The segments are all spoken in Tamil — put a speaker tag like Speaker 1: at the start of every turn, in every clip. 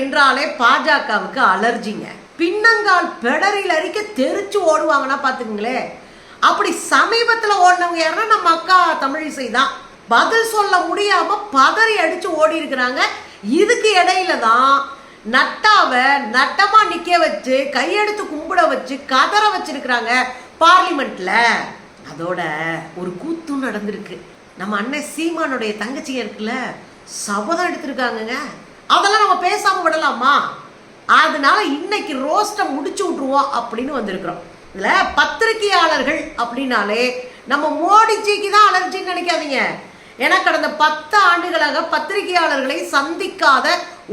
Speaker 1: என்றாலே பாஜகவுக்கு அலர்ஜிங்க. பின்னங்கால் பெடரில் அறிக்க தெரிச்சு ஓடுவாங்கன்னா பாத்துக்கங்களேன் அப்படி சமீபத்தில் ஓடினவங்க யாருன்னா நம்ம அக்கா தமிழிசை தான். பதில் சொல்ல முடியாம பதறி அடிச்சு ஓடி இருக்கிறாங்க இதுக்கு இடையில தான் நட்டாவை நட்டமா நிக்க வச்சு கையெடுத்து கும்பிட வச்சு கதற வச்சிருக்கிறாங்க பார்லிமெண்ட்ல. அதோட ஒரு கூத்தும் நடந்திருக்கு. நம்ம அண்ணன் சீமானுடைய தங்கச்சி இருக்குல்ல சபதம் எடுத்திருக்காங்கங்க. அதெல்லாம் நம்ம பேசாமல் விடலாமா? அதனால இன்னைக்கு ரோஸ்ட்டை முடிச்சு விட்ருவோம் அப்படின்னு வந்திருக்கிறோம். இதில் பத்திரிகையாளர்கள் அப்படின்னாலே நம்ம மோடிஜிக்கு தான் அலர்ஜின்னு நினைக்காதீங்க. ஏன்னா கடந்த பத்து ஆண்டுகளாக பத்திரிகையாளர்களை சந்திக்காத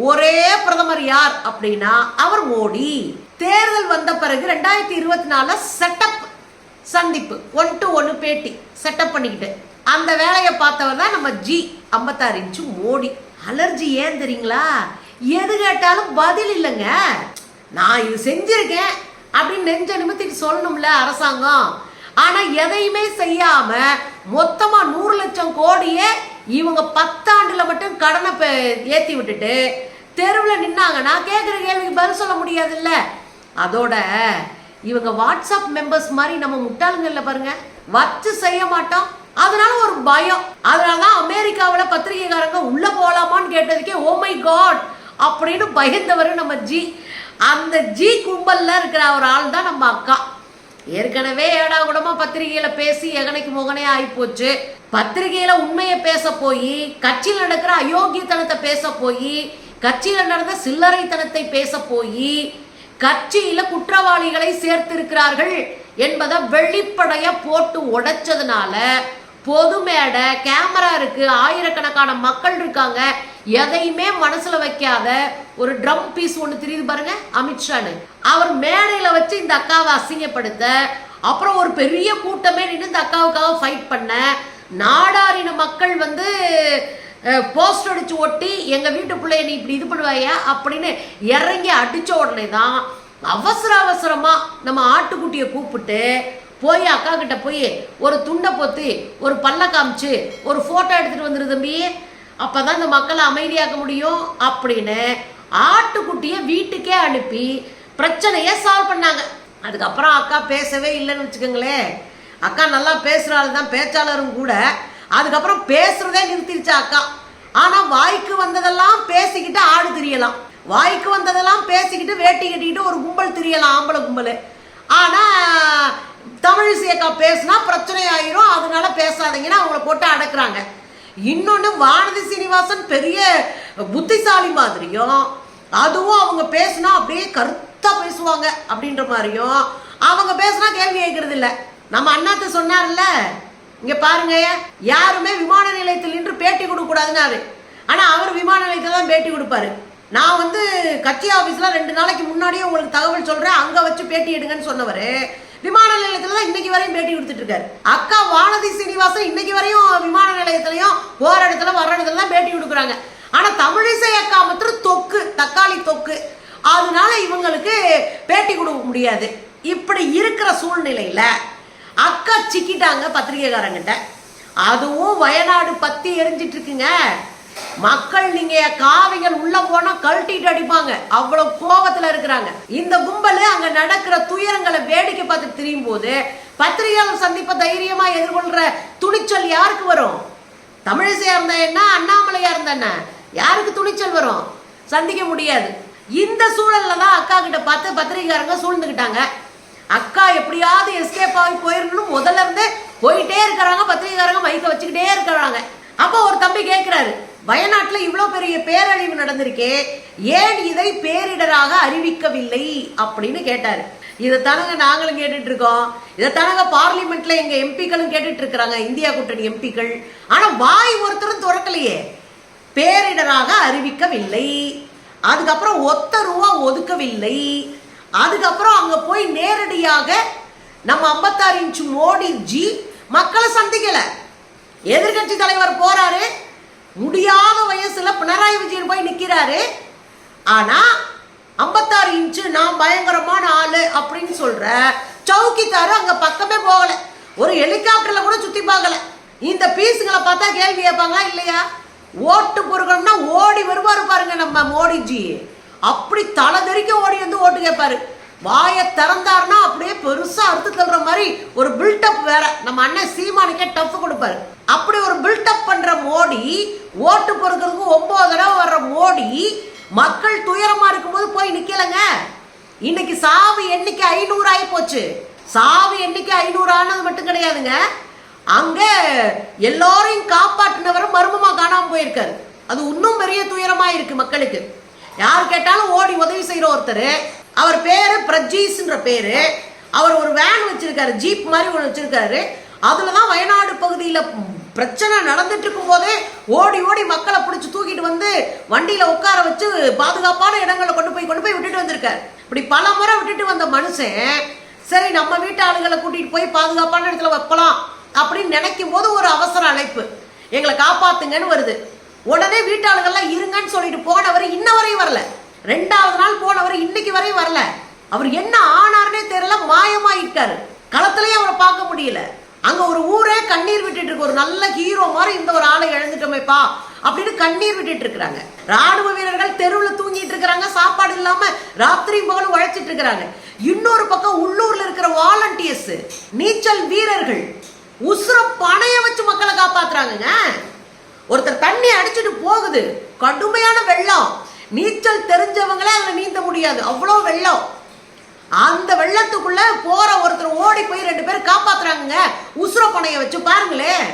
Speaker 1: ஒரே பிரதமர் யார் அப்படின்னா அவர் மோடி. தேர்தல் வந்த பிறகு ரெண்டாயிரத்தி இருபத்தி நாலில் செட்டப் சந்திப்பு ஒன் டு ஒன்று பேட்டி செட்டப் பண்ணிக்கிட்டு. அந்த வேலையை பார்த்தவர் தான் நம்ம ஜி ஐம்பத்தாறு இன்ச்சு மோடி. அலர்ஜி ஏன் தெரியுங்களா? எது கேட்டாலும் பதில் இல்லைங்க. நான் இது செஞ்சிருக்கேன் அப்படின்னு நெஞ்ச நிமித்திட்டு சொல்லணும்ல அரசாங்கம். ஆனால் எதையுமே செய்யாம மொத்தமாக நூறு லட்சம் கோடியே இவங்க பத்தாண்டில் மட்டும் கடனை ஏற்றி ஏத்தி விட்டுட்டு தெருவில் நின்னாங்கன்னா கேட்குற கேள்விக்கு பதில் சொல்ல முடியாதுல்ல. அதோட இவங்க வாட்ஸ்அப் மெம்பர்ஸ் மாதிரி நம்ம முட்டாளுங்கள்ல பாருங்க. வச்சு செய்ய மாட்டோம். அதனால ஒரு பயம். அதனால தான் அமெரிக்காவில் பத்திரிகைக்காரங்க உள்ள போலாமான்னு கேட்டதுக்கே ஓ மை காட் அப்படின்னு பயந்தவர் நம்ம ஜி அந்த ஜி கும்பல்ல இருக்கிற ஒரு ஆள் தான் நம்ம அக்கா. ஏற்கனவே ஏடா கூடமா பத்திரிகையில பேசி எகனைக்கு முகனே ஆகிப்போச்சு பத்திரிகையில உண்மையை பேச போய் கட்சியில் நடக்கிற அயோக்கியத்தனத்தை பேச போய் கட்சியில் நடந்த சில்லறைத்தனத்தை பேச போய் கட்சியில குற்றவாளிகளை சேர்த்திருக்கிறார்கள் என்பதை வெளிப்படைய போட்டு உடைச்சதுனால பொது மேடை கேமரா இருக்கு ஆயிரக்கணக்கான மக்கள் இருக்காங்க. எதையுமே மனசுல வைக்காத ஒரு ட்ரம் பீஸ் ஒன்று தெரியுது பாருங்க அமித்ஷான்னு அவர் மேடையில வச்சு இந்த அக்காவை அசிங்கப்படுத்த அப்புறம் ஒரு பெரிய கூட்டமே நின்று இந்த அக்காவுக்காக ஃபைட் பண்ண நாடாரின மக்கள் வந்து போஸ்ட் அடிச்சு ஒட்டி எங்க வீட்டு பிள்ளைய நீ இப்படி இது பண்ணுவாயா அப்படின்னு இறங்கி அடிச்ச உடனே தான் அவசர அவசரமா நம்ம ஆட்டுக்குட்டியை கூப்பிட்டு போய் அக்கா கிட்ட போய் ஒரு துண்டை பொத்தி ஒரு பல்ல காமிச்சு ஒரு ஃபோட்டோ எடுத்துட்டு வந்துரு தம்பி. அப்பதான் இந்த மக்களை அமைதியாக்க முடியும் அப்படின்னு ஆட்டுக்குட்டியை வீட்டுக்கே அனுப்பி பிரச்சனையை சால்வ் பண்ணாங்க. அதுக்கப்புறம் அக்கா பேசவே இல்லைன்னு வச்சுக்கோங்களேன். அக்கா நல்லா பேசுகிற ஆள் தான் பேச்சாளரும் கூட. அதுக்கப்புறம் பேசுறதே நிறுத்திடுச்சு அக்கா. ஆனா வாய்க்கு வந்ததெல்லாம் பேசிக்கிட்டு ஆடு திரியலாம். வாய்க்கு வந்ததெல்லாம் பேசிக்கிட்டு வேட்டி கட்டிக்கிட்டு ஒரு கும்பல் திரியலாம் ஆம்பளை கும்பல். ஆனா தமிழிசை அக்கா பேசினா பிரச்சனை ஆயிரும் அதனால பேசாதீங்கன்னா அவங்கள போட்டு அடக்குறாங்க. இன்னொன்று வானதி சீனிவாசன் பெரிய புத்திசாலி மாதிரியும் அதுவும் அவங்க பேசினா அப்படியே கருத்தா பேசுவாங்க அப்படின்ற மாதிரியும் அவங்க பேசினா கேள்வி கேட்கறது இல்ல நம்ம அண்ணாத்த சொன்னார்ல இங்க பாருங்க யாருமே விமான நிலையத்தில் நின்று பேட்டி கொடுக்க கூடாதுன்னாரு ஆனா அவர் விமான நிலையத்தில் தான் பேட்டி கொடுப்பாரு. நான் வந்து கட்சி ஆஃபீஸில் ரெண்டு நாளைக்கு முன்னாடியே உங்களுக்கு தகவல் சொல்கிறேன் அங்கே வச்சு பேட்டி எடுங்கன்னு சொன்னவர். விமான நிலையத்துல தான் இன்னைக்கு வரையும் பேட்டி கொடுத்துட்டு இருக்காரு அக்கா வானதி சீனிவாசன் இன்னைக்கு வரையும் விமான நிலையத்திலையும் போற இடத்துல வர்ற இடத்துல தான் பேட்டி கொடுக்குறாங்க. ஆனா தமிழிசை அக்கா மாத்திரம் தொக்கு தக்காளி தொக்கு. அதனால இவங்களுக்கு பேட்டி கொடுக்க முடியாது. இப்படி இருக்கிற சூழ்நிலையில அக்கா சிக்கிட்டாங்க பத்திரிகைக்காரங்கிட்ட. அதுவும் வயநாடு பத்தி எரிஞ்சிட்டு இருக்குங்க. மக்கள் நீங்க காவிகள் உள்ள போனா கழட்டிட்டு அடிப்பாங்க. அவ்வளவு கோபத்துல இருக்கிறாங்க. இந்த கும்பல் அங்க நடக்கிற துயரங்களை வேடிக்கை பார்த்து திரியும் போது பத்திரிகையாளர் சந்திப்பை தைரியமா எதிர்கொள்ற துணிச்சல் யாருக்கு வரும்? தமிழிசையா இருந்தா என்ன அண்ணாமலையா இருந்தா என்ன? யாருக்கு துணிச்சல் வரும்? சந்திக்க முடியாது. இந்த சூழல்ல தான் அக்கா கிட்ட பார்த்து பத்திரிகைக்காரங்க சூழ்ந்துக்கிட்டாங்க அக்கா எப்படியாவது எஸ்கேப் ஆகி போயிடணும் முதல்ல இருந்தே போயிட்டே இருக்கிறாங்க. பத்திரிகைக்காரங்க மைக்க வச்சுக்கிட்டே இருக்கிறாங்க. அப்போ ஒரு தம்பி கேட்கிறாரு வயநாட்டில் இவ்வளோ பெரிய பேரழிவு நடந்திருக்கே ஏன் இதை பேரிடராக அறிவிக்கவில்லை அப்படின்னு கேட்டார். இதை தானங்க நாங்களும் கேட்டுட்டு இருக்கோம் இதை தானங்க பார்லிமெண்ட்ல எங்க எம்பிக்களும் கேட்டுட்டு இருக்கிறாங்க இந்தியா கூட்டணி எம்பிக்கள். ஆனா வாய் ஒருத்தரும் திறக்கலையே. பேரிடராக அறிவிக்கவில்லை. அதுக்கப்புறம் ஒத்த ரூபா ஒதுக்கவில்லை. அதுக்கப்புறம் அங்க போய் நேரடியாக நம்ம ஐம்பத்தாறு இன்ச்சு மோடி ஜி மக்களை சந்திக்கல. எதிர்கட்சி தலைவர் போறாரு. முடியாத வயசுல பினராயி விஜயன் போய் நிக்கிறாரு. ஆனா ஐம்பத்தாறு இன்ச்சு நான் பயங்கரமான ஆளு அப்படின்னு சொல்ற சவுக்கித்தாரு அங்க பக்கமே போகல. ஒரு ஹெலிகாப்டர்ல கூட சுத்தி பார்க்கல. இந்த பீஸுங்களை பார்த்தா கேள்வி கேட்பாங்களா இல்லையா? ஓட்டு பொறுக்கணும்னா ஓடி வருவாரு பாருங்க நம்ம மோடிஜி. அப்படி தலை தெரிக்க ஓடி வந்து ஓட்டு கேட்பாரு. வாயை திறந்தாருன்னா அப்படியே பெருசா அறுத்து தள்ளுற மாதிரி ஒரு பில்டப் வேற. நம்ம அண்ணன் சீமானுக்கே டஃப் கொடுப்பாரு. பில்டப் பண்ற மோடி ஓட்டு பொறுக்கிறதுக்கு ஒன்பது தடவை வர்ற மோடி மக்கள் துயரமா இருக்கும்போது போய் நிக்கலங்க. இன்னைக்கு சாவு எண்ணிக்கை ஐநூறு ஆகி போச்சு. சாவு எண்ணிக்கை ஐநூறு ஆனது மட்டும் கிடையாதுங்க. அங்க எல்லாரையும் காப்பாற்றினவரை மர்மமா காணாம போயிருக்காரு. அது இன்னும் பெரிய துயரமா இருக்கு மக்களுக்கு. யார் கேட்டாலும் ஓடி உதவி செய்யற ஒருத்தர் அவர் பேரு பிரஜீஸ்ன்ற பேரு அவர் ஒரு வேன் வச்சிருக்காரு ஜீப் மாதிரி ஒன்று வச்சிருக்காரு. அதில் தான் வயநாடு பகுதியில பிரச்சனை நடந்துட்டு இருக்கும் போதே ஓடி ஓடி மக்களை பிடிச்சி தூக்கிட்டு வந்து வண்டியில உட்கார வச்சு பாதுகாப்பான இடங்களில் கொண்டு போய் கொண்டு போய் விட்டுட்டு வந்திருக்காரு. இப்படி பல முறை விட்டுட்டு வந்த மனுஷன் சரி நம்ம வீட்டு ஆளுங்களை கூட்டிட்டு போய் பாதுகாப்பான இடத்துல வைக்கலாம் அப்படின்னு நினைக்கும் போது ஒரு அவசர அழைப்பு. எங்களை காப்பாத்துங்கன்னு வருது. உடனே வீட்டாளுகள்லாம் இருங்கன்னு சொல்லிட்டு போனவர் இன்ன வரையும் வரல. ரெண்டாவது நாள் போனவர் இன்னைக்கு வரையும் வரல. அவர் என்ன ஆனார்னே தெரியல மாயமாயிருக்காரு. களத்திலேயே அவரை பார்க்க முடியல. அங்க ஒரு ஊரே கண்ணீர் விட்டுட்டு இருக்கு. ஒரு நல்ல ஹீரோ மாதிரி இந்த ஒரு ஆளை இழந்துட்டோமேப்பா அப்படின்னு கண்ணீர் விட்டுட்டு இருக்கிறாங்க. ராணுவ வீரர்கள் தெருவில் தூங்கிட்டு இருக்கிறாங்க. சாப்பாடு இல்லாம ராத்திரி பகலும் உழைச்சிட்டு இருக்கிறாங்க. இன்னொரு பக்கம் உள்ளூர்ல இருக்கிற வாலண்டியர்ஸ் நீச்சல் வீரர்கள் உசுர பணைய வச்சு மக்களை காப்பாத்துறாங்கங்க. ஒருத்தர் தண்ணி அடிச்சிட்டு போகுது. கடுமையான வெள்ளம். நீச்சல் தெரிஞ்சவங்களே அதுல நீந்த முடியாது. அவ்வளோ வெள்ளம். அந்த வெள்ளத்துக்குள்ள போற ஒருத்தர் ஓடி போய் ரெண்டு பேரும் காப்பாத்துறாங்க உசுர பணைய வச்சு பாருங்களேன்.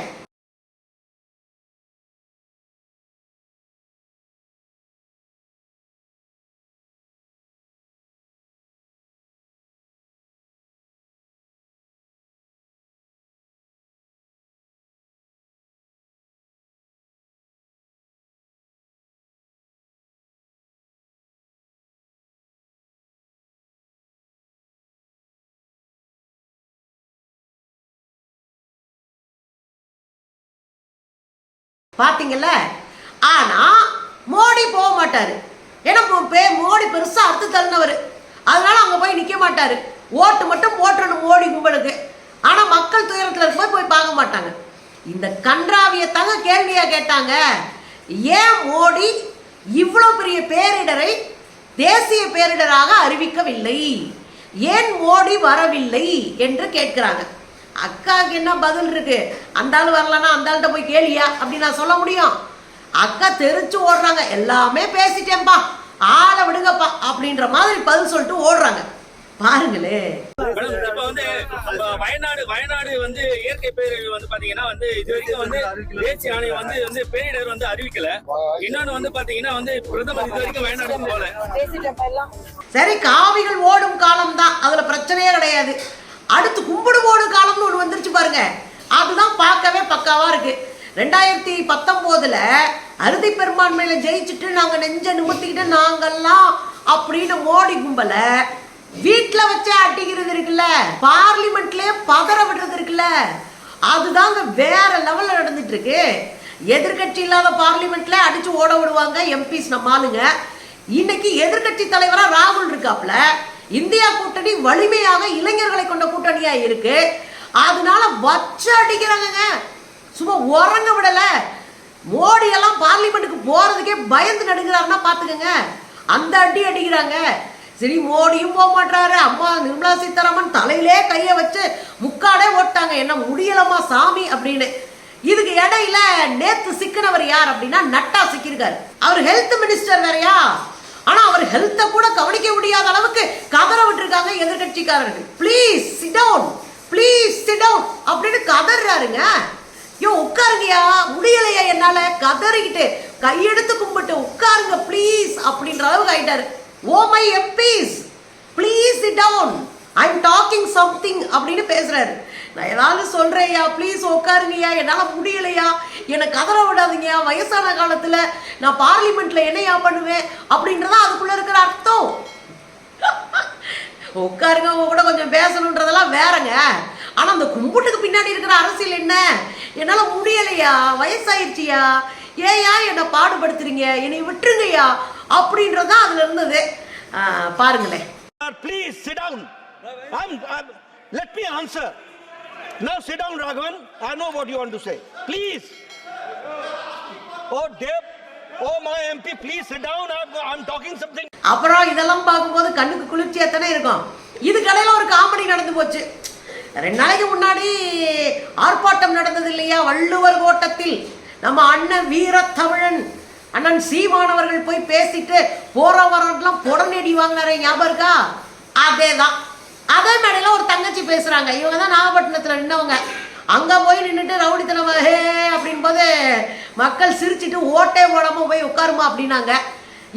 Speaker 1: பாத்தீங்கல்ல? ஆனா மோடி போக மாட்டார். ஏன்னா பே- மோடி பெருசா அறுத்து தள்ளினவர். அதனால அங்க போய் நிக்க மாட்டாரு. ஓட்டு மட்டும் போட்டுறணும் மோடி கும்பலுக்கு. ஆனா மக்கள் துயரத்துல இருக்கும்போது போய் பார்க்க மாட்டாங்க. இந்த கன்றாவிய தங்க கேள்வியா கேட்டாங்க. ஏன் மோடி இவ்வளோ பெரிய பேரிடரை தேசிய பேரிடராக அறிவிக்கவில்லை? ஏன் மோடி வரவில்லை என்று கேட்கிறாங்க. அக்காவுக்கு என்ன பதில் இருக்கு? அந்த ஆள் வரலன்னா அந்த ஆள்கிட்ட போய் கேளியா? அப்படின்னு நான் சொல்ல முடியும். அக்கா தெரிச்சு ஓடுறாங்க. எல்லாமே பேசிட்டேன்பா. ஆளை விடுங்கப்பா. அப்படின்ற மாதிரி பதில் சொல்லிட்டு ஓடுறாங்க. பாருங்களே.
Speaker 2: இப்ப வந்து நம்ம வயநாடு வயநாடு வந்து இயற்கை பேரழிவு வந்து பாத்தீங்கன்னா வந்து இது வரைக்கும் வந்து தேசிய ஆணையம் வந்து வந்து பேரிடர் வந்து அறிவிக்கல. இன்னொன்னு வந்து பாத்தீங்கன்னா வந்து பிரதமர் இது வரைக்கும் வயநாடு போல
Speaker 1: சரி காவிகள் ஓடும் காலம் தான் அதுல பிரச்சனையே கிடையாது. அடுத்து கும்பிடு காலம்னு ஒன்று வந்துருச்சு பாருங்க. அதுதான் பார்க்கவே பக்காவா இருக்கு. ரெண்டாயிரத்தி பத்தொம்போதுல அறுதி பெரும்பான்மையில ஜெயிச்சுட்டு நாங்க நெஞ்ச நிமித்திக்கிட்டு நாங்கெல்லாம் அப்படின்னு மோடி கும்பல வீட்டில் வச்சே அட்டிக்கிறது இருக்குல்ல பார்லிமெண்ட்லயே பதற விடுறது இருக்குல்ல அதுதாங்க வேற லெவல்ல நடந்துட்டு இருக்கு. எதிர்க்கட்சி இல்லாத பார்லிமெண்ட்ல அடிச்சு ஓட விடுவாங்க எம்பிஸ் நம்ம ஆளுங்க. இன்னைக்கு எதிர்க்கட்சி தலைவரா ராகுல் இருக்காப்ல இந்தியா கூட்டணி வலிமையாக இளைஞர்களை கொண்ட கூட்டணியா இருக்கு. அதனால வச்சு அடிக்கிறாங்கங்க. சும்மா உறங்க விடல. மோடி எல்லாம் பார்லிமெண்ட்டுக்கு போறதுக்கே பயந்து நடுங்கிறாருன்னா பாத்துக்கங்க. அந்த அடி அடிக்கிறாங்க. சரி மோடியும் போக மாட்டாரு அம்மா நிர்மலா சீதாராமன் தலையிலே கைய வச்சு முக்காடே ஓட்டாங்க. என்ன முடியலம்மா சாமி அப்படின்னு. இதுக்கு இடையில நேத்து சிக்கினவர் யார் அப்படின்னா நட்டா சிக்கிருக்காரு அவர் ஹெல்த் மினிஸ்டர் வேறையா? ஆனா அவர் ஹெல்த்தை கூட கவனிக்க முடியாத அளவுக்கு கதற விட்டுருக்காங்க எதிர்கட்சிக்காரர்கள். Please sit down please sit down அப்படின்னு கதறாருங்க. ஐயோ உட்காருங்கயா முடியலையா என்னால. கதறிக்கிட்டு கையெடுத்து கும்பிட்டு உட்காருங்க ப்ளீஸ் அப்படின்ற அளவுக்கு ஆயிட்டாரு. ஓ my MPs. Please sit down I am talking something அப்படின்னு பேசுறாரு. நான் ஏதாவது சொல்கிறேயா ப்ளீஸ் உட்காருங்கய்யா என்னால் முடியலையா? என்னை கதற விடாதீங்கயா வயசான காலத்தில் நான் பார்லிமெண்ட்டில் என்னையா பண்ணுவேன் அப்படின்றதா அதுக்குள்ளே இருக்கிற அர்த்தம். உட்காருங்க உங்க கூட கொஞ்சம் பேசணுன்றதெல்லாம் வேறங்க. ஆனால் அந்த கும்பிட்டுக்கு பின்னாடி இருக்கிற அரசியல் என்ன? என்னால் முடியலையா? வயசாயிருச்சியா? ஏயா என்னை பாடுபடுத்துறீங்க? என்னை விட்டுருங்கய்யா அப்படின்றதான் அதுல இருந்தது. பாருங்களேன்.
Speaker 3: Please please sit down. I'm, I'm, let me answer. Now sit down, Raghavan. I know what you want to say. Please. Oh, dear Oh, my MP, please sit down. I'm, I'm talking something.
Speaker 1: அப்புறம் இதெல்லாம் பார்க்கும்போது கண்ணுக்கு குளிர்ச்சியா தானே இருக்கும் இதுக்கடையில ஒரு காமெடி நடந்து போச்சு ரெண்டு நாளைக்கு முன்னாடி ஆர்ப்பாட்டம் நடந்தது இல்லையா வள்ளுவர் கோட்டத்தில் நம்ம அண்ணன் வீரத்தமிழன் அண்ணன் சீமானவர்கள் போய் பேசிட்டு போற வரலாம் புடனடி வாங்கினாரே ஞாபகம் இருக்கா அதேதான் அதே மேடையில் ஒரு தங்கச்சி பேசுகிறாங்க இவங்க தான் நாகப்பட்டினத்தில் நின்னவங்க. அங்கே போய் நின்றுட்டு ரவுடித்தனம் ஹே அப்படின் போது மக்கள் சிரிச்சிட்டு ஓட்டே ஓடாமல் போய் உட்காருமா அப்படின்னாங்க.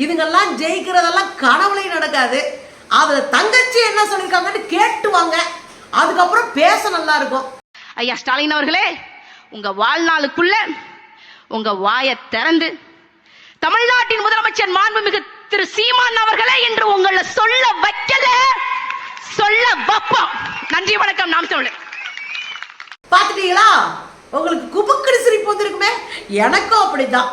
Speaker 1: இதுங்கெல்லாம் ஜெயிக்கிறதெல்லாம் கனவுலையும் நடக்காது. அதில் தங்கச்சி என்ன சொல்லியிருக்காங்கன்னு கேட்டுவாங்க அதுக்கப்புறம் பேச நல்லா இருக்கும்.
Speaker 4: ஐயா ஸ்டாலின் அவர்களே உங்க வாழ்நாளுக்குள்ள உங்க வாயை திறந்து தமிழ்நாட்டின் முதலமைச்சர் மாண்புமிகு திரு சீமான் அவர்களே என்று உங்களை சொல்ல வைக்கல சொல்ல வைப்போம். நன்றி வணக்கம். நாம் சொல்லு
Speaker 1: பார்த்துட்டீங்களா? உங்களுக்கு குபுக்குனு சிரிப்பு வந்திருக்குமே? எனக்கும் அப்படிதான்.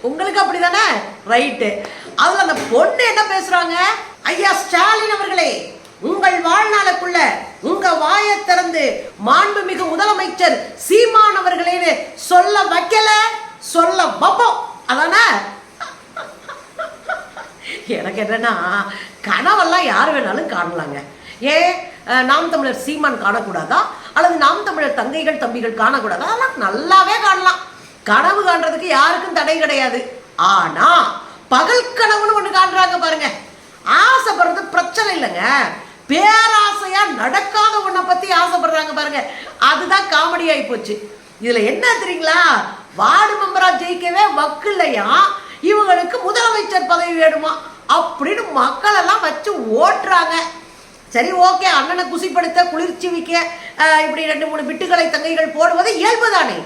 Speaker 1: உங்களுக்கு அப்படிதானே? ரைட்டு. அதுல அந்த பொண்ணு என்ன பேசுறாங்க? ஐயா ஸ்டாலின் அவர்களே உங்கள் வாழ்நாளுக்குள்ள உங்க வாயை திறந்து மாண்புமிகு முதலமைச்சர் சீமான் அவர்களேன்னு சொல்ல வைக்கல சொல்ல வைப்போம். அதானே? எனக்கு என்னன்னா கனவெல்லாம் யார் வேணாலும் காணலாங்க. ஏன் நாம் தமிழர் சீமான் காணக்கூடாதா? அல்லது நாம் தமிழர் தங்கைகள் தம்பிகள் காணக்கூடாதா? அதெல்லாம் நல்லாவே காணலாம். கனவு காண்றதுக்கு யாருக்கும் தடை கிடையாது. ஆனா பகல் கனவுன்னு ஒன்று காண்றாங்க பாருங்க. ஆசைப்படுறது பிரச்சனை இல்லைங்க. பேராசையா நடக்காத ஒன்றை பத்தி ஆசைப்படுறாங்க பாருங்க. அதுதான் காமெடி ஆகி போச்சு. இதுல என்ன தெரியுங்களா? வார்டு மெம்பரா ஜெயிக்கவே மக்கள்லையா இவங்களுக்கு முதலமைச்சர் பதவி வேணுமா? அப்படின்னு மக்கள் எல்லாம் வச்சு ஓட்டுறாங்க. சரி ஓகே. அண்ணனை குசிப்படுத்த குளிர்ச்சி வைக்க இப்படி ரெண்டு மூணு விட்டுகளை தங்கைகள் போடுவது இயல்பு தானே.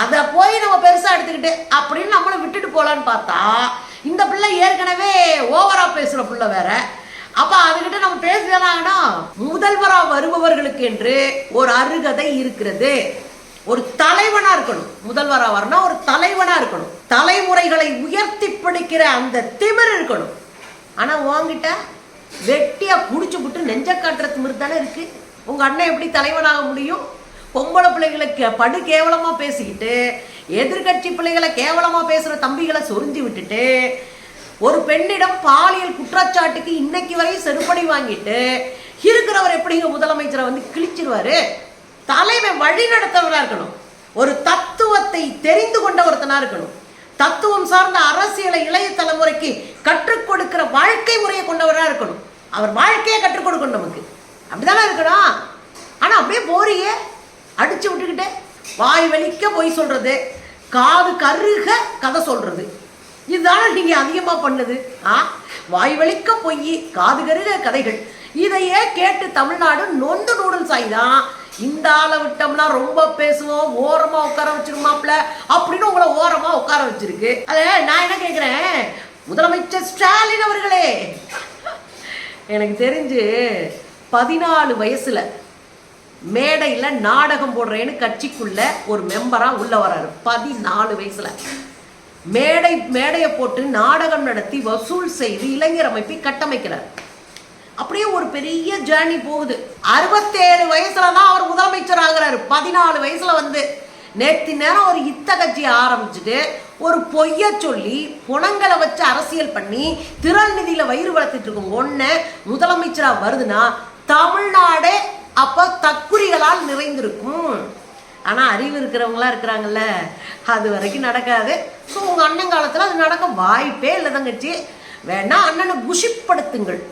Speaker 1: அதை போய் நம்ம பெருசாக எடுத்துக்கிட்டு அப்படின்னு நம்மளை விட்டுட்டு போகலான்னு பார்த்தா இந்த பிள்ளை ஏற்கனவே ஓவரா பேசுகிற பிள்ளை வேற. அப்போ அதுகிட்ட நம்ம பேசுகிறாங்கன்னா முதல்வராக வருபவர்களுக்கு என்று ஒரு அருகதை இருக்கிறது. ஒரு தலைவனாக இருக்கணும். முதல்வராக வரணும் ஒரு தலைவனாக இருக்கணும். தலைமுறைகளை உயர்த்தி பிடிக்கிற அந்த திமிர் இருக்கணும். ஆனால் உன்கிட்ட வெட்டியா குடிச்சு விட்டு நெஞ்ச காட்டுற திமிர் தானே இருக்கு. உங்க அண்ணன் எப்படி தலைவனாக முடியும்? பொம்பளை பிள்ளைகளை கே- படு கேவலமா பேசிக்கிட்டு எதிர்கட்சி பிள்ளைகளை கேவலமா பேசுற தம்பிகளை சொரிஞ்சு விட்டுட்டு ஒரு பெண்ணிடம் பாலியல் குற்றச்சாட்டுக்கு இன்னைக்கு வரையும் செருப்படி வாங்கிட்டு இருக்கிறவர் எப்படிங்க முதலமைச்சரை வந்து கிழிச்சிருவாரு? தலைமை வழி நடத்தவரா இருக்கணும். ஒரு தத்துவத்தை தெரிந்து கொண்ட ஒருத்தனாக இருக்கணும். தத்துவம் சார்ந்த அரசியலை இளைய தலைமுறைக்கு கற்றுக் கொடுக்கிற வாழ்க்கை முறையை கொண்டவராக இருக்கணும். அவர் வாழ்க்கையை கற்றுக் கொடுக்கணும் நமக்கு. அப்படிதானே இருக்கணும். ஆனால் அப்படியே போறியே. அடிச்சு விட்டுக்கிட்டே வாய் வலிக்க பொய் சொல்றது காது கருக கதை சொல்றது. இதுதானே நீங்க அதிகமா பண்ணது. ஆ? வாய் வலிக்க பொய் காது கருக கதைகள். இதையே கேட்டு தமிழ்நாடு நொந்து நூடுல்ஸ் ஆயிதான். இந்த ஆளை விட்டோம்னா ரொம்ப பேசுவோம் ஓரமா உட்கார வச்சிருமாப்ல அப்படின்னு உங்களை ஓரமா உட்கார வச்சிருக்கு. அது நான் என்ன கேக்குறேன்? முதலமைச்சர் ஸ்டாலின் அவர்களே. எனக்கு தெரிஞ்சு பதினாலு வயசுல மேடையில நாடகம் போடுறேன்னு கட்சிக்குள்ள ஒரு மெம்பரா உள்ள வராரு பதினாலு வயசுல. மேடை மேடையை போட்டு நாடகம் நடத்தி வசூல் செய்து இளைஞர் அமைப்பை கட்டமைக்கிறார். அப்படியே ஒரு பெரிய ஜேர்னி போகுது. அறுபத்தேழு வயசுல தான் அவர் முதலமைச்சர் ஆகிறாரு. பதினாலு வயசுல வந்து நேத்தி நேரம் ஒரு இத்த கட்சியை ஆரம்பிச்சுட்டு ஒரு பொய்ய சொல்லி புணங்களை வச்சு அரசியல் பண்ணி திரள் நிதியில வயிறு வளர்த்துட்டு இருக்கும் ஒண்ணு முதலமைச்சரா வருதுன்னா தமிழ்நாடே அப்ப தக்குறிகளால் நிறைந்திருக்கும். ஆனா அறிவு இருக்கிறவங்களா இருக்கிறாங்கல்ல அது வரைக்கும் நடக்காது. ஸோ உங்க அண்ணன் காலத்துல அது நடக்க வாய்ப்பே இல்லை தங்கச்சி வேணா அண்ணனை குஷிப்படுத்துங்கள்.